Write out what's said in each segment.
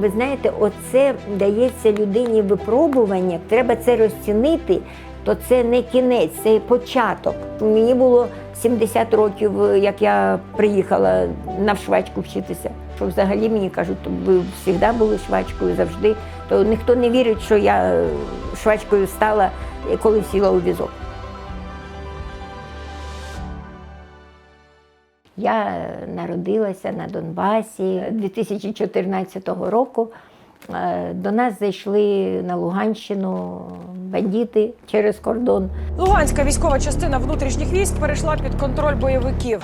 Ви знаєте, оце дається людині випробування. Треба це розцінити. То це не кінець, це початок. Мені було 70 років, як я приїхала на швачку вчитися. Що взагалі мені кажуть, «То ви завжди були швачкою завжди. То ніхто не вірить, що я швачкою стала, коли сіла у візок. Я народилася на Донбасі 2014 року. Е, До нас зайшли на Луганщину бандити через кордон. Луганська військова частина внутрішніх військ перейшла під контроль бойовиків.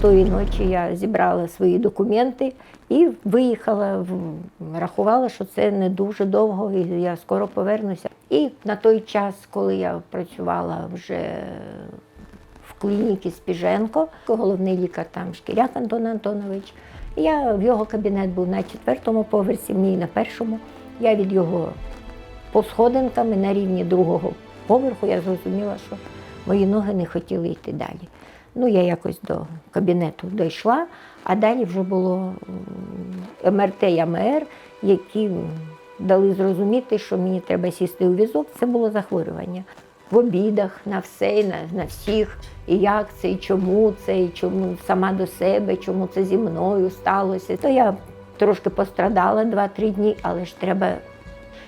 Тої ночі я зібрала свої документи і виїхала. Рахувала, що це не дуже довго, і я скоро повернуся. І на той час, коли я працювала вже в клініці Спіженко, головний лікар там Шкіряк Антон Антонович, я в його кабінет був на четвертому поверсі, мій на першому. Я від його по сходинкам і на рівні другого поверху я зрозуміла, що мої ноги не хотіли йти далі. Ну, я якось до кабінету дійшла, а далі вже було МРТ і АМР, які дали зрозуміти, що мені треба сісти у візок. Це було захворювання. В обідах на все, на, на всіх, і як це, і чому це, і чому сама до себе, чому це зі мною сталося. То я трошки пострадала 2-3 дні, але ж треба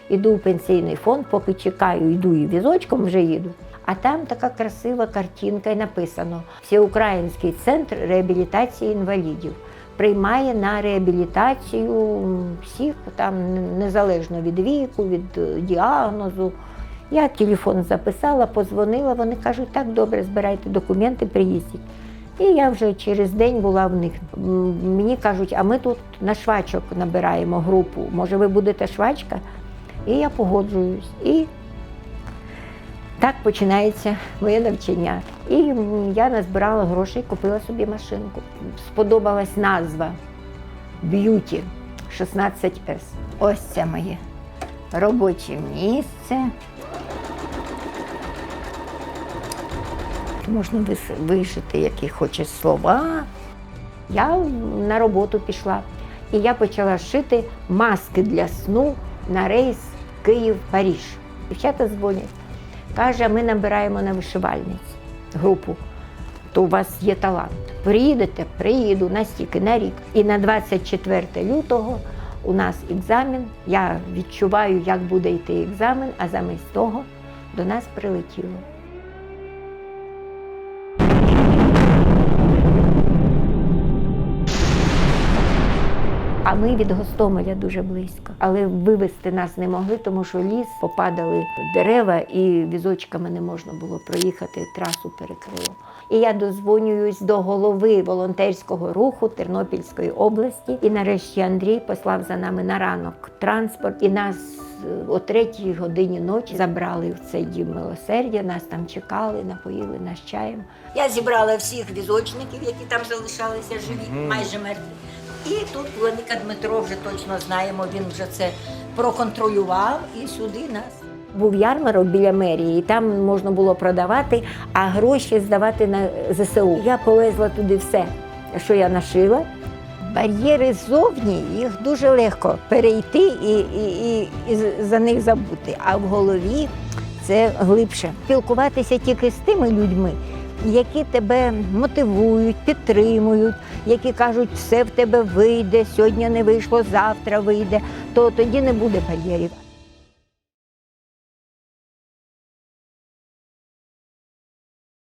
Іду в пенсійний фонд, поки чекаю, йду і візочком вже їду. А там така красива картинка і написано: Всеукраїнський центр реабілітації інвалідів приймає на реабілітацію всіх там незалежно від віку, від е, діагнозу. Я телефон записала, позвонила, вони кажуть, так добре, збирайте документи, приїздіть. І я вже через день була в них. Мені кажуть, а ми тут на швачок набираємо групу. Може, ви будете швачка? І я погоджуюсь. І так починається моє навчання. І я назбирала грошей, купила собі машинку. Сподобалась назва Б'юті 16С. Ось це моє робоче місце. Можна вишити, які хочеш слова. Я на роботу пішла. І я почала шити маски для сну на рейс Київ-Паріж. Дівчата дзвонять. Каже, ми набираємо на вишивальниць групу. То у вас є талант. Приїдете, приїду настільки на рік. І на 24 лютого у нас екзамен. Я відчуваю, як буде йти екзамен, а замість того до нас прилетіло. А ми від Гостомеля дуже близько. Але вивезти нас не могли, тому що ліс попадали дерева, і візочками не можна було проїхати, трасу перекрило. І я дозвонююсь до голови волонтерського руху Тернопільської області. І нарешті Андрій послав за нами на ранок транспорт, і нас е, о третій годині ночі забрали в цей дім милосердя. Нас там чекали, напоїли нас чаєм. Я зібрала всіх візочників, які там залишалися живі, майже мертві. І тут Владика Дмитро вже точно знаємо, він вже це проконтролював і сюди нас. Був ярмарок біля мерії, і там можна було продавати, а гроші здавати на ЗСУ. Я повезла туди все, що я нашила. Бар'єри ззовні їх дуже легко перейти і, і, і, і за них забути. А в голові це глибше. Спілкуватися тільки з тими людьми, які тебе мотивують, підтримують, які кажуть, все в тебе вийде, сьогодні не вийшло, завтра вийде, то тоді не буде бар'єрів.